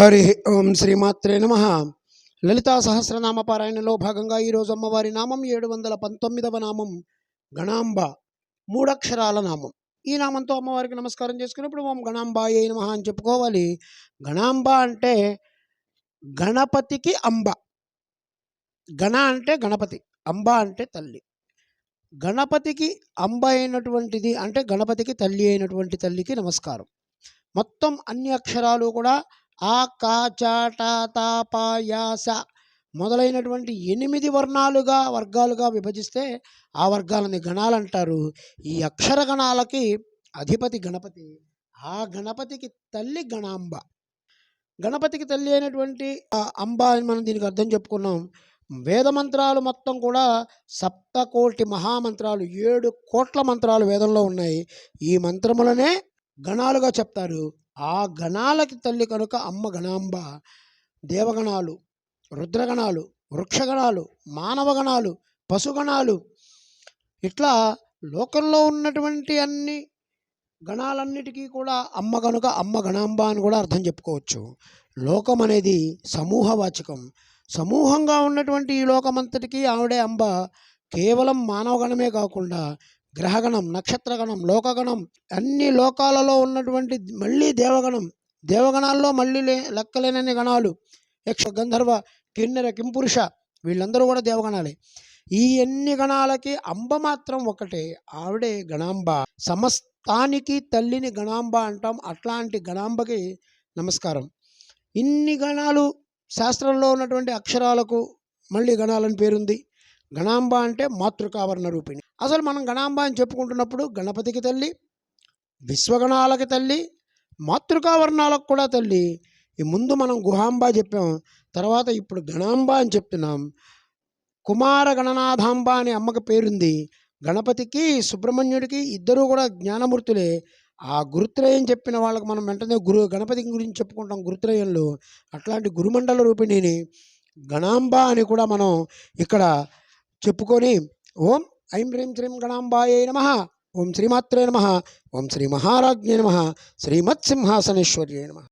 హరి ఓం శ్రీమాత్రే నమ. లలితా సహస్రనామ పారాయణలో భాగంగా ఈరోజు అమ్మవారి నామం ఏడు వందల పంతొమ్మిదవ నామం గణాంబ మూడక్షరాల నామం. ఈ నామంతో అమ్మవారికి నమస్కారం చేసుకున్నప్పుడు ఓం గణాంబాయ నమ అని చెప్పుకోవాలి. గణాంబ అంటే గణపతికి అంబ. గణ అంటే గణపతి అంబ అంటే తల్లి. గణపతికి అంబ అయినటువంటిది అంటే గణపతికి తల్లి అయినటువంటి తల్లికి నమస్కారం. మొత్తం అన్ని అక్షరాలు కూడా ఆ కా మొదలైనటువంటి ఎనిమిది వర్ణాలుగా వర్గాలుగా విభజిస్తే ఆ వర్గాలని గణాలు అంటారు ఈ అక్షర గణాలకి అధిపతి గణపతి ఆ గణపతికి తల్లి గణాంబ. గణపతికి తల్లి అయినటువంటి ఆ అంబ అని మనం దీనికి అర్థం చెప్పుకున్నాం. వేద మంత్రాలు మొత్తం కూడా సప్తకోటి మహామంత్రాలు ఏడు కోట్ల మంత్రాలు వేదంలో ఉన్నాయి. ఈ మంత్రములనే గణాలుగా చెప్తారు. ఆ గణాలకి తల్లి కనుక అమ్మ గణాంబ దేవగణాలు రుద్రగణాలు వృక్షగణాలు మానవగణాలు పశుగణాలు ఇట్లా లోకంలో ఉన్నటువంటి అన్ని గణాలన్నిటికీ కూడా అమ్మ కనుక అమ్మ గణాంబ అని కూడా అర్థం చెప్పుకోవచ్చు. లోకం అనేది సమూహవాచకం. సమూహంగా ఉన్నటువంటి ఈ లోకమంతటికీ ఆవిడే అంబ. కేవలం మానవగణమే కాకుండా గ్రహగణం నక్షత్రగణం లోకగణం అన్ని లోకాలలో ఉన్నటువంటి మళ్ళీ దేవగణం. దేవగణాల్లో మళ్ళీ లే లెక్కలేనన్ని గణాలు. యక్ష గంధర్వ కిన్నెర కింపురుష వీళ్ళందరూ కూడా దేవగణాలే. ఈ ఎన్ని గణాలకి అంబ మాత్రం ఒకటే. ఆవిడే గణాంబ. సమస్తానికి తల్లిని గణాంబ అంటాం. అట్లాంటి గణాంబకి నమస్కారం. ఇన్ని గణాలు శాస్త్రంలో ఉన్నటువంటి అక్షరాలకు మళ్ళీ గణాలని పేరుంది. గణాంబ అంటే మాతృకావరణ రూపిణి. అసలు మనం గణాంబ అని చెప్పుకుంటున్నప్పుడు గణపతికి తల్లి విశ్వగణాలకి తల్లి మాతృకావర్ణాలకు కూడా తల్లి. ఈ ముందు మనం గుహాంబ చెప్పాం తర్వాత ఇప్పుడు గణాంబ అని చెప్తున్నాం. కుమార గణనాథాంబ అనే అమ్మకి పేరుంది. గణపతికి సుబ్రహ్మణ్యుడికి ఇద్దరూ కూడా జ్ఞానమూర్తులే. ఆ గురుత్రయం చెప్పిన వాళ్ళకి మనం వెంటనే గురు గణపతి గురించి చెప్పుకుంటాం గురుత్రయంలో. అట్లాంటి గురుమండల రూపిణిని గణాంబ అని కూడా మనం ఇక్కడ చెప్పుకొని ఓం ఐం హ్రీం శ్రీం గణాంబాయే నమ. ఓం శ్రీమాత్రే నమ. ఓం శ్రీ మహారాజ్ఞే నమ. శ్రీమత్సింహాసనేశ్వర్యే నమ.